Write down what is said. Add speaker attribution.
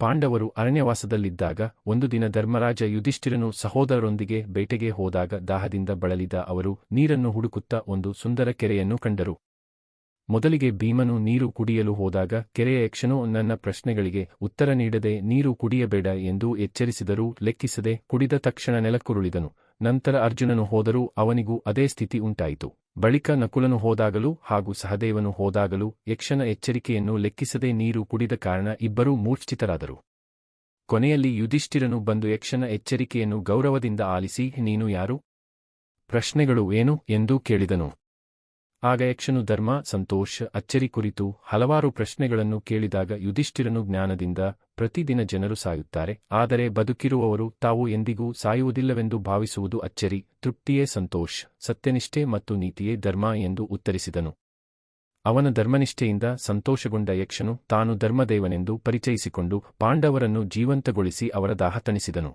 Speaker 1: ಪಾಂಡವರು ಅರಣ್ಯವಾಸದಲ್ಲಿದ್ದಾಗ ಒಂದು ದಿನ ಧರ್ಮರಾಜ ಯುಧಿಷ್ಠಿರನು ಸಹೋದರರೊಂದಿಗೆ ಬೇಟೆಗೆ ಹೋದಾಗ ದಾಹದಿಂದ ಬಳಲಿದ ಅವರು ನೀರನ್ನು ಹುಡುಕುತ್ತಾ ಒಂದು ಸುಂದರ ಕೆರೆಯನ್ನು ಕಂಡರು. ಮೊದಲಿಗೆ ಭೀಮನು ನೀರು ಕುಡಿಯಲು ಹೋದಾಗ ಕೆರೆಯ ಯಕ್ಷನು ನನ್ನ ಪ್ರಶ್ನೆಗಳಿಗೆ ಉತ್ತರ ನೀಡದೆ ನೀರು ಕುಡಿಯಬೇಡ ಎಂದು ಎಚ್ಚರಿಸಿದರೂ ಲೆಕ್ಕಿಸದೆ ಕುಡಿದ ತಕ್ಷಣ ನೆಲಕ್ಕುರುಳಿದನು. ನಂತರ ಅರ್ಜುನನು ಹೋದರೂ ಅವನಿಗೂ ಅದೇ ಸ್ಥಿತಿ ಉಂಟಾಯಿತು. ಬಳಿಕ ನಕುಲನು ಹೋದಾಗಲೂ ಹಾಗೂ ಸಹದೇವನು ಹೋದಾಗಲೂ ಯಕ್ಷನ ಎಚ್ಚರಿಕೆಯನ್ನು ಲೆಕ್ಕಿಸದೆ ನೀರು ಕುಡಿದ ಕಾರಣ ಇಬ್ಬರೂ ಮೂರ್ಛಿತರಾದರು. ಕೊನೆಯಲ್ಲಿ ಯುಧಿಷ್ಠಿರನು ಬಂದು ಯಕ್ಷನ ಎಚ್ಚರಿಕೆಯನ್ನು ಗೌರವದಿಂದ ಆಲಿಸಿ, ನೀನು ಯಾರು? ಪ್ರಶ್ನೆಗಳು ಏನು? ಎಂದು ಕೇಳಿದನು. ಆಗ ಯಕ್ಷನು ಧರ್ಮ, ಸಂತೋಷ, ಅಚ್ಚರಿ ಕುರಿತು ಹಲವಾರು ಪ್ರಶ್ನೆಗಳನ್ನು ಕೇಳಿದಾಗ ಯುಧಿಷ್ಠಿರನು ಜ್ಞಾನದಿಂದ ಪ್ರತಿದಿನ ಜನರು ಸಾಯುತ್ತಾರೆ. ಆದರೆ ಬದುಕಿರುವವರು ತಾವು ಎಂದಿಗೂ ಸಾಯುವುದಿಲ್ಲವೆಂದು ಭಾವಿಸುವುದು ಅಚ್ಚರಿ, ತೃಪ್ತಿಯೇ ಸಂತೋಷ್, ಸತ್ಯನಿಷ್ಠೆ ಮತ್ತು ನೀತಿಯೇ ಧರ್ಮ ಎಂದು ಉತ್ತರಿಸಿದನು. ಅವನ ಧರ್ಮನಿಷ್ಠೆಯಿಂದ ಸಂತೋಷಗೊಂಡ ಯಕ್ಷನು ತಾನು ಧರ್ಮದೇವನೆಂದು ಪರಿಚಯಿಸಿಕೊಂಡು ಪಾಂಡವರನ್ನು ಜೀವಂತಗೊಳಿಸಿ ಅವರ ದಾಹ ತಣಿಸಿದನು.